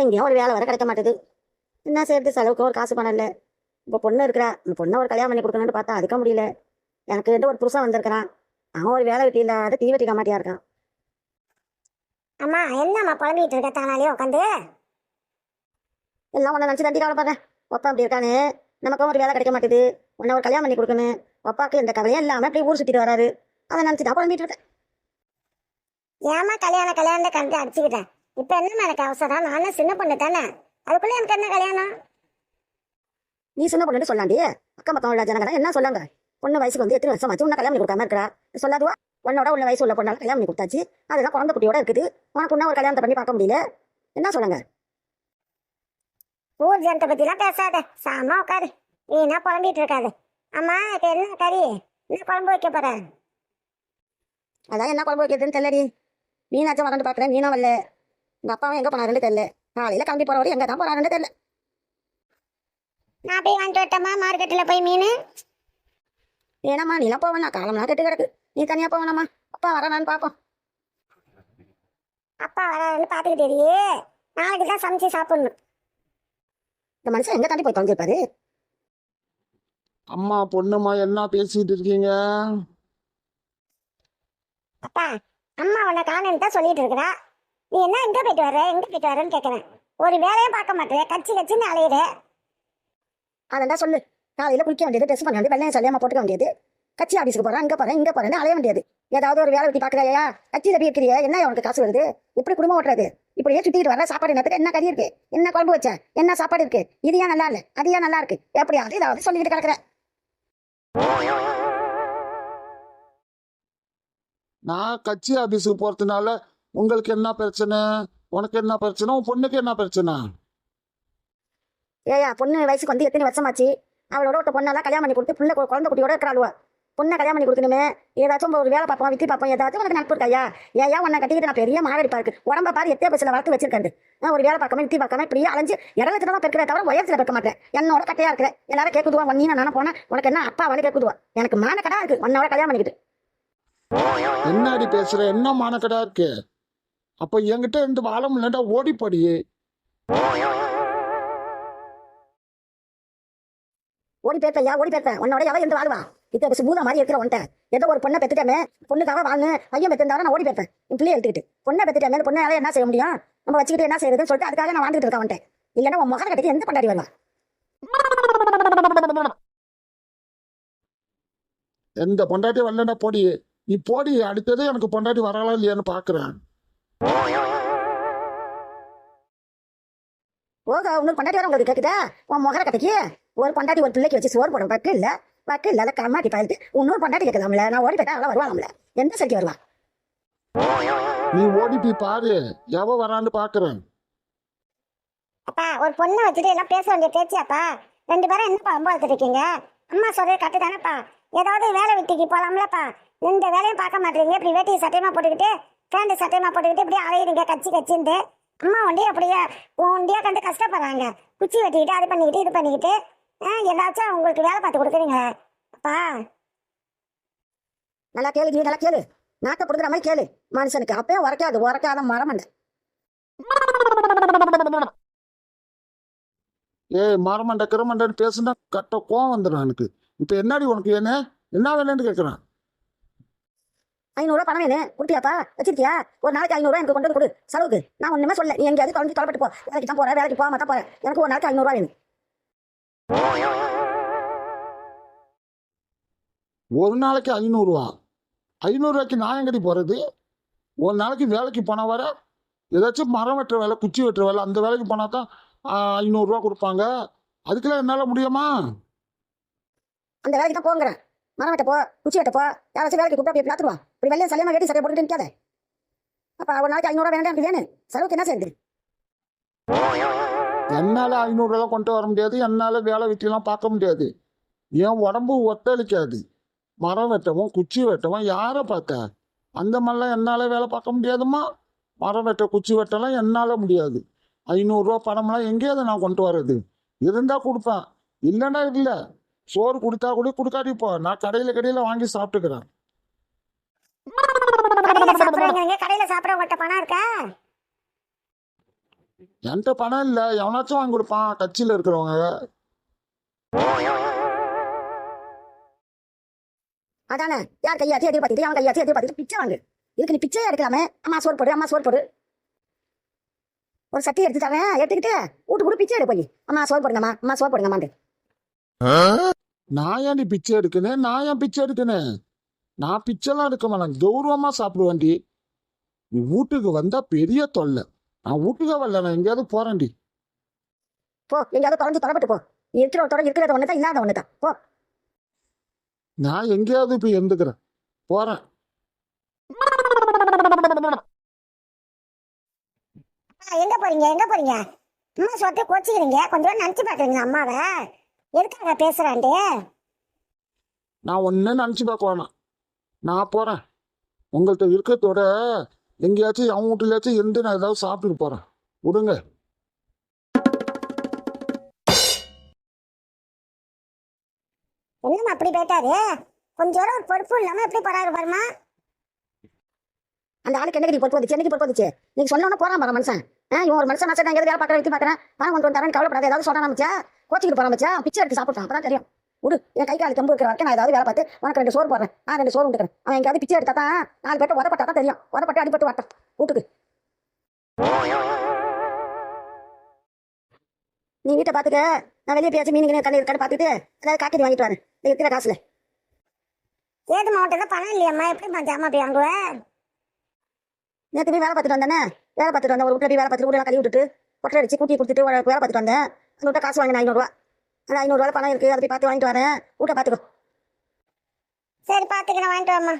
எங்கேயும் ஒரு வேலை வர கிடைக்க மாட்டுது. என்ன செய்யறது செலவுக்கு ஒரு காசு பணம் இல்லை. இப்போ பொண்ணு இருக்கிறா. இந்த பொண்ணை ஒரு கல்யாணம் பண்ணி கொடுக்கணும்னு பார்த்தா அதுக்க முடியல. எனக்கு வந்து ஒரு புருஷன் வந்திருக்கிறான். அவன் ஒரு வேலை வெட்டி இல்லாத தீ வெட்டி காமாட்டியா இருக்கான். அம்மா என்னம்மா புலம்பிட்டு இருக்க தானாலே உட்காந்து எல்லாம் உன்னை நினச்சி தண்டி கவலைப்படுறேன் ஒப்பா அப்படி இருக்கானு. நமக்கும் ஒரு வேலை கிடைக்க மாட்டேது. உன்னை ஒரு கல்யாணம் பண்ணி கொடுக்கணும். ஒப்பாக்கு எந்த கவலையும் இல்லாமல் அப்படியே ஊர் சுற்றிட்டு வராரு. அதை நினச்சி தான் புலம்பிட்டு இருக்கேன். ஏமா கல்யாணம் கல்யாணம் கண்டு அடிச்சுக்கிட்டேன் இப்போ என்னம்மா எனக்கு அவசரம் நானும் சின்ன பொண்ணு தானே. அதுக்குள்ள எனக்கு என்ன கல்யாணம்? நீ சின்ன பொண்ணு சொல்லாண்டி அக்கம் பக்கம் உள்ள ஜனங்க என்ன சொல்லாங்க பொண்ணு வயசுக்கு வந்து எத்தனை வருஷம் ஆச்சு? உன்னை கல்யாணம் பண்ணி கொடுக்காம இருக்கிறா? சொல்லாதுவா? உன்னோட உள்ள வயசு உள்ள பொண்ணால கல்யாணம் பண்ணி கொடுத்தாச்சு. அதெல்லாம் குழந்தை குட்டியோட இருக்குது. உனக்கு இன்னும் ஒரு கல்யாணத்தை பண்ணி பார்க்க முடியல? என்ன சொல்லுங்க ஊர் ஜனத்தை பத்திலாம் பேசாத. சாமா உட்காரு. வீணா புலம்பிட்டு இருக்காது. அம்மா இப்போ என்ன கறி? என்ன குழம்பு வைக்க போற? அதான் என்ன குழம்பு வைக்கிறதுன்னு தெரியலடி. மீனாச்சும் வரண்டு பார்க்குறேன். மீனா வரல. உங்க அப்பாவும் எங்கே போனாருன்னு தெரியல. காலையில் கிளம்பி போகிறவரு எங்கே தான் போறாருன்னு தெரியல. நான் போய் வாங்கிட்டு வரட்டோமா மார்க்கெட்டில் போய் மீன். ஏனாம்மா நீலாம் போவேண்ணா காலம்லாம் கெட்டு கிடக்கு. நீ தனியாக போவேணாம்மா அப்பா வரானான்னு பார்ப்போம் அப்பா வராருன்னு பார்த்துக்கிட்டே இரு. நாளைக்கு தான் சமைச்சு சாப்பிடணும். இந்த மனுஷன் எங்கே தாண்டி போய் தொலைஞ்சிருப்பாரு அம்மா பொண்ணுமா என்ன பேசிட்டு இருக்கீங்க? அப்பா அம்மா உன்னை காணுன்னு தான் சொல்லிட்டு இருக்கிறா. நீ என்ன எங்க போயிட்டு வர்ற? எங்க போயிட்டு வரேன்னு கேட்கறேன் ஒரு வேலையும் பார்க்க மாட்டேன். கச்சி கச்சின்னு அலையிற அதான் சொல்லு. காலையில் குளிக்க வேண்டியது ட்ரெஸ் பண்ண வேண்டியது வெள்ளையம் சொல்லியாம போட்டுக்க வேண்டியது. கட்சி ஆஃபீஸுக்கு போகிறேன் அங்கே போகிறேன் இங்கே போகிறேன்னு அலைய வேண்டியது. ஏதாவது ஒரு வேலை வெட்டி பார்க்குறியா கட்சியில் போய் இருக்கிறியா. என்ன உனக்கு காசு வருது? எப்படி குடும்பம் ஓட்டுறது? இப்படியே சுற்றிட்டு வர சாப்பாடு என்னத்துக்கு? என்ன கறி இருக்கு? என்ன குழம்பு வச்சேன் என்ன சாப்பாடு இருக்கு? இது ஏன் நல்லா இல்லை? அது ஏன் நல்லா இருக்கு? எப்படியாவது ஏதாவது சொல்லிட்டு கிடக்குற நான் கட்சி ஆபீஸுக்கு போறதுனால உங்களுக்கு என்ன பிரச்சனை? உனக்கு என்ன பிரச்சனை? உன் பொண்ணுக்கு என்ன பிரச்சனை? ஏயா பொண்ணு வயசுக்கு வந்து எத்தனை வருஷமாச்சு? அவளோட ஒரு பொண்ணெல்லாம் கல்யாணம் பண்ணி கொடுத்து பிள்ளை குழந்தை குட்டியோட இருக்கிறாளுவா. பொண்ணை கல்யாணம் பண்ணி கொடுக்கணுமே. ஏதாச்சும் ஒரு வேலை பார்ப்போம் வித்தி பார்ப்போம் ஏதாச்சும் உனக்கு நட்பு இருக்காயா ஏயா உன்னை கட்டிக்கிட்டு நான் பெரிய மாரடிப்பா இருக்கு. உடம்ப பாரு எத்தே பஸ்ஸில் வளர்த்து வச்சிருக்காரு நான் ஒரு வேலை பார்க்காம வித்தி பார்க்காம இப்படியே அலைஞ்சு இடத்துல தான் பெருக்கிறத தவிர உயரத்தில் பெருக்க மாட்டேன். என்னோட கட்டையா இருக்கிற எல்லாரும் கேட்குதுவா நீ நான் போனேன் உனக்கு என்ன அப்பா வந்து கேட்குதுவா எனக்கு மான கடா இருக்கு உன்னோட கல்யாணம் பண்ணிக்கிட்டு. என்னடி பேசுற? என்ன மானக்கடா இருக்கு? அப்ப என்கிட்ட இருந்து வாழ முடியலடா ஓடிப்படி ஓடி பேர்த்தையா ஓடி பேர்த்தேன் உன்னோட எவன் என்று வாழ்வா? பஸ் பூதா மாதிரி இருக்கிற உன்ட்ட ஏதோ ஒரு பொண்ணை பெத்துட்டமே பொண்ணுக்காக வாங்க பையன் பெத்திருந்தா நான் ஓடி பேர்த்தேன் என் பிள்ளைய எடுத்துக்கிட்டு பொண்ணை பெத்துட்டமே அந்த பொண்ணால என்ன செய்ய முடியும்? நம்ம வச்சுக்கிட்டு என்ன செய்யறதுன்னு சொல்லிட்டு அதுக்காக நான் வாழ்ந்துட்டு இருக்கேன் அவன்ட்ட இல்லைன்னா உன் முகம் கட்டிக்கு எந்த பண்ணாடி வருவா? எந்த பொண்டாட்டி வரலடா போடி நீ போடி அடுத்தது எனக்கு பொண்டாட்டி வரலாம் இல்லையான்னு பாக்குறேன். ஓகே இன்னொரு பொண்டாட்டி வர உங்களுக்கு கேக்குதா? உன் முகர கதைக்கு? ஒரு பொண்டாட்டி ஒரு பிள்ளைக்கு வச்சு சோறு போடும் வக்கு இல்ல. வக்கு இல்லாத கம்மாட்டி பாயிட்டு இன்னொரு பொண்டாட்டி கேட்கலாம்ல நான் ஓடி போயிட்டா அவளை வருவாங்கல்ல எந்த சரிக்கு வருவா? நீ ஓடி போய் பாரு எவ வரான்னு பாக்குறேன். அப்பா ஒரு பொண்ணை வச்சுட்டு எல்லாம் பேச வேண்டிய பேச்சியாப்பா? ரெண்டு பேரும் என்னப்பா ரொம்ப வளர்த்துட்டு இருக்கீங்க? அம்மா சொல்றது கட்டு தானேப்பா? ஏதாவது வேலை வெட்டிக்கு போலாம்லப்பா. இந்த வேலையும் பார்க்க மாட்டீங்க இப்படி வேட்டி சட்டையமா போட்டுக்கிட்டு பேண்ட் சட்டையமா போட்டுக்கிட்டு இப்படியே அலையிறீங்க கச்சி கச்சின்ட்டு. அம்மா ஒண்டியே அப்படியே ஒண்டியா கண்டு கஷ்டப்படுறாங்க. குச்சி வெட்டிக்கிட்டு அது பண்ணிக்கிட்டு இது பண்ணிக்கிட்டு. ஆ, ஏதாச்சும் உங்களுக்கு வேலை பார்த்து கொடுக்குறீங்க அப்பா. நல்லா கேளு நீ நல்லா கேளு. நாக்க பிடுங்குற மாதிரி கேளு. மனுஷனுக்கு அப்பயே உரைக்காது உரைக்காத மரம் இல்லை ஏய் மரமண்ட கிரமண்டன்னு பேசுனா கட்ட கோவம் வந்துடும் எனக்கு. இப்ப என்னடி உனக்கு என்ன என்ன வேணும்னு கேக்குறேன்? ஐநூறுரூவா பணம் வேணும் கொடுத்தியாப்பா? வச்சிருக்கியா? ஒரு நாளைக்கு ஐநூறுரூவா எனக்கு கொண்டு வந்து கொடு. செலவுக்கு. நான் ஒன்றுமே சொல்ல நீ எங்கேயாவது தொலைஞ்சு தொலைப்பட்டு போ. வேலைக்கு தான் போகிறேன் வேலைக்கு போகாம தான் போகிறேன் எனக்கு ஒரு நாளைக்கு ஐநூறுரூவா வேணும். ஒரு நாளைக்கு ஐநூறுரூவா ஐநூறுரூவாய்க்கு நான் எங்கடி போகிறது ஒரு நாளைக்கு வேலைக்கு போனால் வர ஏதாச்சும் மரம் வெட்டுற வேலை குச்சி வெட்டுற வேலை அந்த வேலைக்கு போனால் தான் ஐநூறுரூவா கொடுப்பாங்க. அதுக்கெல்லாம் என்னால் முடியுமா? அந்த வேலைக்கு தான் போங்கிறேன். மரம் வெட்ட குச்சி வெட்ட யாராச்சும் வேலைக்கு கூப்பிட்டு போய் இப்படி வெள்ளையும் சலியமாக வேட்டி சட்டையை போட்டுட்டு நிற்காத அப்போ ஒரு நாளைக்கு ஐநூறுரூவா வேணும் எனக்கு வேணும் செலவுக்கு என்ன செய்யுது என்னால் ஐநூறுரூவா கொண்டு வர முடியாது என்னால் வேலை வெட்டிலாம் பார்க்க முடியாது. என் உடம்பு ஒத்தளிக்காது மரம் வெட்டவும் குச்சி வெட்டவும் யாரை பார்த்த? அந்த மாதிரிலாம் என்னால் வேலை பார்க்க முடியாதுமா மரம் வெட்ட குச்சி வெட்டலாம் என்னால் முடியாது. ஐநூறுரூவா பணம்லாம் எங்கேயாவது நான் கொண்டு வர்றது. இருந்தால் கொடுப்பேன். இல்லைன்னா இல்லை. சோறு கொடுத்தா கூட கொடுக்காட்டி போ நான் கடையில் கடையில் வாங்கி சாப்பிட்டுக்கிறேன். கடையில் சாப்பிட்றவங்க கடையில் சாப்பிட்றவங்கள்ட்ட பணம் இருக்கா? என்கிட்ட பணம் இல்லை. எவனாச்சும் வாங்கி கொடுப்பான். கட்சியில் இருக்கிறவங்க. அதானே? யார் கையாச்சு எதிர்பார்த்துட்டு அவன் கையாச்சு எதிர்பார்த்துட்டு பிச்சை வாங்கு. இதுக்கு நீ பிச்சையே எடுக்கலாமே? அம்மா சோறு போடு அம்மா சோறு போடு. ஒரு சட்டி எடுத்து தரேன் எடுத்துக்கிட்டு வீட்டு கூட பிச்சை எடு போய். அம்மா சோறு போடுங்கம்மா. அம்மா சோறு போடுங்கம்மாண்டு நான் ஏன்டி பிச்சை எடுக்கணும்? நான் ஏன் பிச்சை எடுக்கணும்? நான் பிச்சைலாம் எடுக்க மாட்டேன். கௌரவமா சாப்பிடுவேன்டி. நீ வீட்டுக்கு வந்தா பெரிய தொல்லை. நான் வீட்டுக்கே வரல நான் எங்கேயாவது போறேன்டி. போ எங்கேயாவது குறைஞ்சு தொடப்பட்டு போ. நீ இருக்கிற தொட இருக்கிறது ஒன்று தான் இல்லாத ஒன்று தான் போ. நான் எங்கேயாவது போய் இருந்துக்கிறேன். போறேன். ஆ, எங்க போறீங்க? எங்க போறீங்க? அம்மா சொத்தை கொச்சிக்கிறீங்க கொஞ்சம் நினைச்சு பாக்குறீங்க அம்மாவை? எதுக்காக பேசுறான்ட்டு நான் ஒன்றும் நினச்சி பார்க்க வேணாம். நான் போறேன். உங்கள்கிட்ட இருக்கிறதோட எங்கேயாச்சும் அவன் வீட்டுலயாச்சும் இருந்து நான் ஏதாவது சாப்பிட்டுட்டு போறேன். விடுங்க. என்னம்மா அப்படி போயிட்டாரு கொஞ்சம் ஒரு பொறுப்பு இல்லாம எப்படி போறாரு பாருமா அந்த ஆளுக்கு என்னைக்கு பொறுப்பு வந்துச்சு? என்னைக்கு பொறுப்பு வந்துச்சு? நீங்க சொன்னோன்னு போறான் பாரு மனுஷன். இவன் ஒரு மனுஷன் நான் எங்கேயாவது வேலை பார்க்குறேன் வித்து பார்க்குறேன். பணம் கொண்டு வந்தாரன்னு கவலைப்படாத ஏதாவது சொல்றான் மச்சா கோச்சிக்கிட்டு மச்சா பிச்சை எடுத்து அப்பதான் தெரியும். விடு என் கை கால் தெம்பு இருக்கிற வரைக்கும் நான் ஏதாவது வேலை பார்த்து உனக்கு ரெண்டு சோறு போடுறேன். நான் ரெண்டு சோறு விட்டுக்கிறேன் அவன் எங்கேயாவது பிச்சை எடுத்தா தான் நாலு பேர்ட்ட உதப்பட்டா தான் தெரியும். உதப்பட்டு அடிபட்டு வாட்டம் வீட்டுக்கு நீ வீட்டை பார்த்துக்க. நான் வெளியே பேசி மீன் கண்ணு இருக்கான்னு பார்த்துட்டு ஏதாவது காக்கி வாங்கிட்டு வரேன் நீ இருக்கிற காசுல. ஏது மாவட்டத்தில் பணம் இல்லையம்மா. எப்படி ஜாமா போய் வாங்குவேன் நேற்று போய் வேலை பார்த்துட்டு வந்தேனே. வேலை பார்த்துட்டு வந்தேன். ஒரு வீட்டில் வேலை பார்த்துட்டு வீடெல்லாம் கழுவி விட்டுட்டு கொட்டை அடிச்சு கூட்டி கொடுத்துட்டு வேலை பார்த்துட்டு வந்தேன். அந்த விட்ட காசு வாங்கினேன் ஐநூறுரூவா அந்த ஐநூறுரூவா பணம் இருக்குது அதை போய் பார்த்து வாங்கிட்டு வரேன். வீட்டை பார்த்துக்கோ. சரி பார்த்துக்கிறேன் வாங்கிட்டு வாம்மா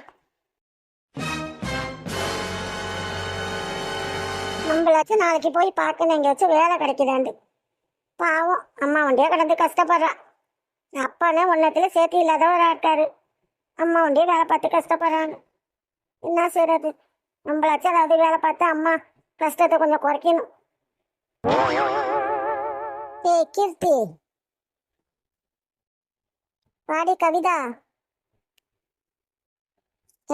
நம்மளாச்சும் நாளைக்கு போய் பார்க்கணும். எங்கேயாச்சும் வேலை கிடைக்குதாண்டு. பாவம். அம்மா வண்டியே கிடந்து கஷ்டப்படுறா. அப்பானே ஒன்றத்தில் சேர்த்து இல்லாதவராக இருக்காரு. அம்மா வண்டியே வேலை பார்த்து கஷ்டப்படுறான்னு என்ன செய்யறது நம்மளாச்சும் அதாவது வேலை பார்த்து அம்மா கஷ்டத்தை கொஞ்சம் குறைக்கணும். ஏய் கீர்த்தி. பாடி கவிதா.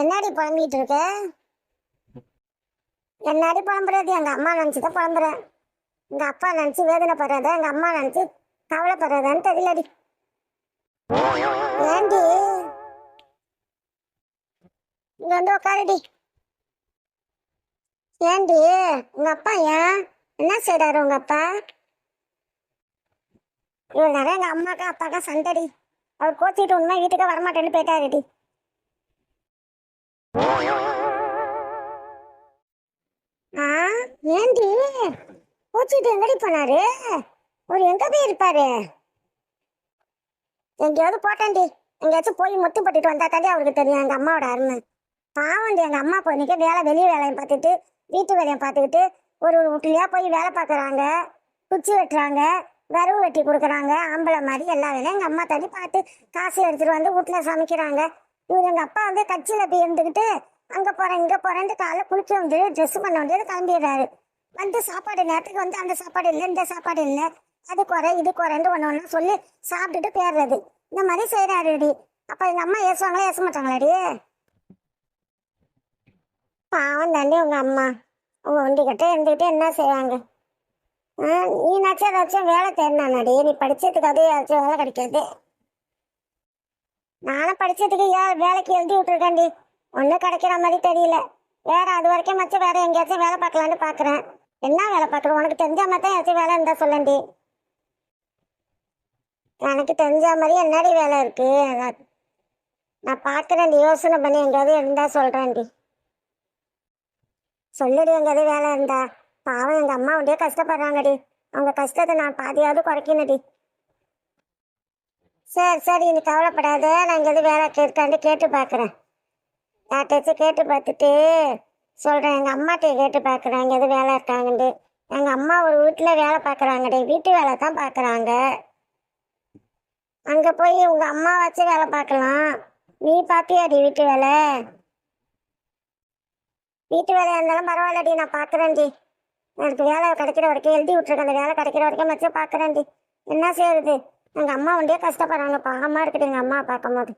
என்னடி புலம்பிட்டு இருக்க? என்னடி புலம்புறது? எங்க அம்மா நினைச்சுதான் புலம்புறேன். எங்க அப்பா நினைச்சு படுறத எங்க அம்மா நினைச்சு கவலைப்படுறதான்னு தெரியலடி. ஏண்டி? இங்க வந்து உட்காருடி ஏண்டி? உங்க அப்பா ஏன் என்ன செய்றாரு உங்க அப்பா? இவ்வளவு நேரம் எங்க அம்மாக்கா அப்பாக்கா சண்டடி. அவர் கோச்சிட்டு உண்மை வீட்டுக்கு வரமாட்டேன்னு போயிட்டாருடி. ஆ? ஏண்டி? கோச்சிட்டு எங்கடி போனாரு? அவர் எங்க போய் இருப்பாரு எங்கேயாவது போட்டேன்டி. எங்கேயாச்சும் போய் முத்து பட்டுட்டு வந்தா தாண்டி அவருக்கு தெரியும் எங்க அம்மாவோட அருமை. பாவண்டி எங்க அம்மா போனிக்க வேலை வெளி வேலையை பார்த்துட்டு வீட்டு வேலையை பார்த்துக்கிட்டு ஒரு ஒரு போய் வேலை பார்க்குறாங்க குச்சி வெட்டுறாங்க வரவு வெட்டி கொடுக்குறாங்க ஆம்பளை மாதிரி எல்லா வேலையும் எங்கள் அம்மா தள்ளி பார்த்து காசு எடுத்துகிட்டு வந்து வீட்டில் சமைக்கிறாங்க. இவர் எங்கள் அப்பா வந்து கட்சியில் போய் இருந்துக்கிட்டு அங்கே போகிறேன் இங்கே போகிறேன்ட்டு காலைல குளிக்க வந்து ட்ரெஸ் பண்ண வேண்டியது கிளம்பிடுறாரு. வந்து சாப்பாடு நேரத்துக்கு வந்து அந்த சாப்பாடு இல்லை இந்த சாப்பாடு இல்லை அது குறை இது குறைன்னு ஒன்று ஒன்று சொல்லி சாப்பிட்டுட்டு போயிடுறது. இந்த மாதிரி செய்கிறாருடி அப்போ எங்கள் அம்மா ஏசுவாங்களா ஏச மாட்டாங்களாடி? பாவம் தாண்டி உங்கள் அம்மா. உங்க ஒண்டிக்கிட்ட இருந்துக்கிட்டு என்ன செய்வாங்க? ஆ, நீனாச்சும் ஏதாச்சும் வேலை தேடினாடி நீ படிச்சதுக்காக ஏதாச்சும் வேலை கிடைக்காது. நானும் படிச்சதுக்கு ஏன் வேலைக்கு எழுதி விட்டுருக்கேன்டி. ஒன்றும் கிடைக்கிற மாதிரி தெரியல. வேற அது வரைக்கும் மச்சும் வேற எங்கேயாச்சும் வேலை பார்க்கலான்னு பார்க்குறேன் என்ன வேலை பார்க்குறேன் உனக்கு தெரிஞ்ச மாதிரி தான் ஏதாச்சும் வேலை இருந்தால் சொல்லண்டி எனக்கு தெரிஞ்ச மாதிரி என்னடி வேலை இருக்கு? நான் பார்க்குறேன் யோசனை பண்ணி எங்கேயாவது இருந்தால் சொல்கிறேன்டி சொல்லுடி எங்கேயாவது வேலை இருந்தா. பாவம் எங்கள் அம்மா அப்படியே கஷ்டப்படுறாங்கடி. அவங்க கஷ்டத்தை நான் பாதியாவது குறைக்கணுடி சரி சரி நீ கவலைப்படாத. நான் எங்கேயாவது வேலை கேட்காண்டு கேட்டு பார்க்குறேன் யார்கிட்டச்சும் கேட்டு பார்த்துட்டு சொல்கிறேன் எங்கள் அம்மாட்ட கேட்டு பார்க்குறேன் எங்கேயாவது வேலை இருக்காங்கண்டு எங்கள் அம்மா ஒரு வீட்டில் வேலை பார்க்குறாங்கடி. வீட்டு வேலை தான் பார்க்குறாங்க. அங்கே போய் உங்கள் அம்மா வச்சு வேலை பார்க்கலாம். நீ பார்த்தியாடி வீட்டு வேலை? வீட்டு வேலையாக இருந்தாலும் பரவாயில்லடி நான் பார்க்குறேன்டி எனக்கு வேலை கிடைக்கிற வரைக்கும் எழுதி விட்ருக்கேன் அந்த வேலை கிடைக்கிற வரைக்கும் மச்சும் பார்க்குறேன்டி என்ன செய்யறது? எங்கள் அம்மா ஒன்றே கஷ்டப்படுறாங்க. பாகமாக இருக்குது எங்கள் அம்மா பார்க்கும்போது.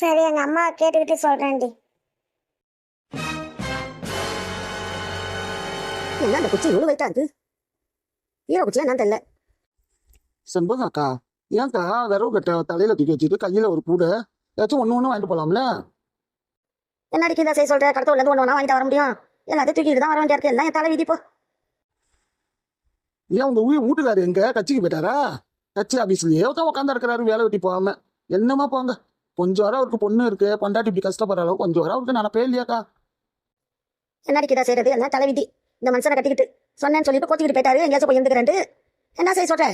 சரி எங்கள் அம்மா கேட்டுக்கிட்டு சொல்கிறேன்டி என்ன அந்த குச்சி இவ்வளோ வெயிட்டா இருக்கு? ஈர குச்சியா என்னன்னு தெரியல. செண்பகம் அக்கா ஏன்க்கா விரவு கட்ட தலையில தூக்கி வச்சுட்டு கையில ஒரு கூட ஏதாச்சும் ஒண்ணு ஒண்ணு வாங்கிட்டு போலாம்ல? என்னடி கீதா செய்ய சொல்ற கடத்தூர்ல இருந்து ஒன்று ஒன்றா வாங்கிட்டு வர முடியும்? எல்லாத்தையும் தூக்கிட்டு தான் வர வேண்டியா இருக்கு? எல்லாம் என் தலை ஏன் உங்க வீ வீட்டுக்காரு எங்க? கட்சிக்கு போயிட்டாரா? கட்சி ஆபீஸ்லயே தான் உட்காந்து இருக்கிறாரு வேலை வெட்டி போகாம. என்னமா போங்க? கொஞ்சம் வர அவருக்கு பொண்ணு இருக்கு. பொண்டாட்டி இப்படி கஷ்டப்படுற அளவு கொஞ்சம் வர அவருக்கு நினப்பே இல்லையாக்கா? என்னடி கீதா செய்யறது? எல்லாம் தலை விதி இந்த மனுஷனை கட்டிக்கிட்டு சொன்னேன்னு சொல்லிட்டு கோச்சிக்கிட்டு போயிட்டாரு. எங்கேயாச்சும் போய் இருந்துக்கிறேன்ட்டு. என்ன செய்ய சொல்ற?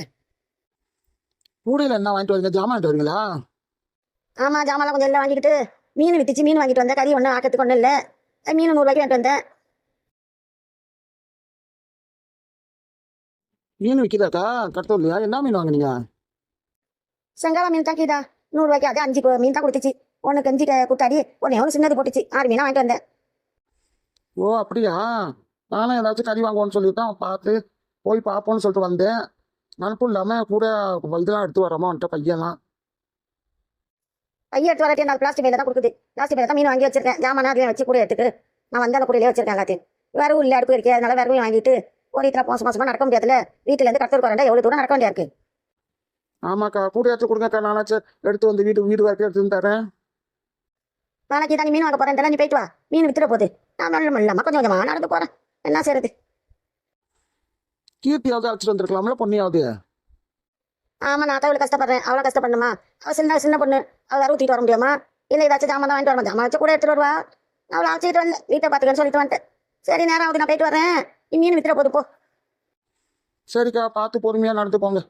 கூடையில என்ன வாங்கிட்டு வரீங்க? ஜாமான் வாங்கிட்டு வரீங்களா? ஆமா ஜாமான்லாம் கொஞ்சம் எல்லாம் வாங்கிக்கிட்டு. மீன் வித்துச்சு மீன் வாங்கிட்டு வந்தேன். கறி ஒன்றும் ஆக்கிறதுக்கு ஒன்றும் இல்லை. மீன் நூறுரூவாய்க்கு வாங்கிட்டு வந்தேன். மீன் விற்கிறாக்கா கடத்தூர் இல்லையா? என்ன மீன் வாங்குனீங்க? செங்கால மீன் தான் கீதா. நூறுரூவாய்க்கு அதே அஞ்சு மீன் தான் கொடுத்துச்சு. ஒன்று கஞ்சி க- குத்தாடி ஒன்று ஒன்று சின்னது போட்டுச்சு. ஆறு மீனா வாங்கிட்டு வந்தேன். ஓ அப்படியா? நானும் ஏதாச்சும் கறி வாங்குவோன்னு சொல்லிட்டு தான் பார்த்து போய் பார்ப்போம்னு சொல்லிட்டு வந்தேன். நினப்பும் இல்லாமல் கூட இதெல்லாம் எடுத்து வராமல் வந்துட்ட பையன்லாம். பையன் எடுத்து வரட்டே நாலு பிளாஸ்டிக் பையில தான் கொடுக்குது. பிளாஸ்டிக் பையில தான் மீன் வாங்கி வச்சிருக்கேன். ஜாமான் வச்சு கூட எடுத்துக்கு. நான் வந்த அந்த கூடையிலே வச்சிருக்கேன் எல்லாத்தையும். வரவும் இல்லை அடுப்பு இருக்கே. அதனால வரவும் வாங்கிட்டு ஒரு இத்தனை மாசம் மாசமா நடக்க முடியாதுல்ல? வீட்டிலேருந்து கடத்தூர் வரண்டா? எவ்வளோ தூரம் நடக்க வேண்டியா இருக்கு? ஆமாக்கா கூடையாச்சும் கொடுங்கக்கா. நானாச்சும் எடுத்து வந்து வீட்டு வீடு வரைக்கும் எடுத்து தரேன். நாளைக்கு தான் மீன் வாங்க போறேன். நீ போயிட்டு வா. மீன் வித்துட போகுது. நான் நல்ல இல்லாமல் கொஞ்சம் கொஞ்சமாக நடந்து போறேன். என்ன செய்யறது கீர்த்தியாவது அழைச்சிட்டு வந்திருக்கலாம்ல பொண்ணியாவது ஆமா நான் தான் இவ்வளோ கஷ்டப்படுறேன். அவ்வளோ கஷ்டப்படணுமா? அவள் சின்ன சின்ன பொண்ணு. அவள் வேறு ஊற்றிட்டு வர முடியுமா? இல்லை ஏதாச்சும் ஜாமான் தான் வாங்கிட்டு வரணும்? ஜாமான் வச்சு கூட எடுத்துட்டு வருவா. அவளை அழைச்சிட்டு வந்து வீட்டை பார்த்துக்கன்னு சொல்லிட்டு வந்துட்டேன். சரி நேரம் ஆகுது நான் போயிட்டு வரேன். இன்னும் வித்துற வித்துட போ. சரிக்கா பார்த்து பொறுமையாக நடந்து போங்க.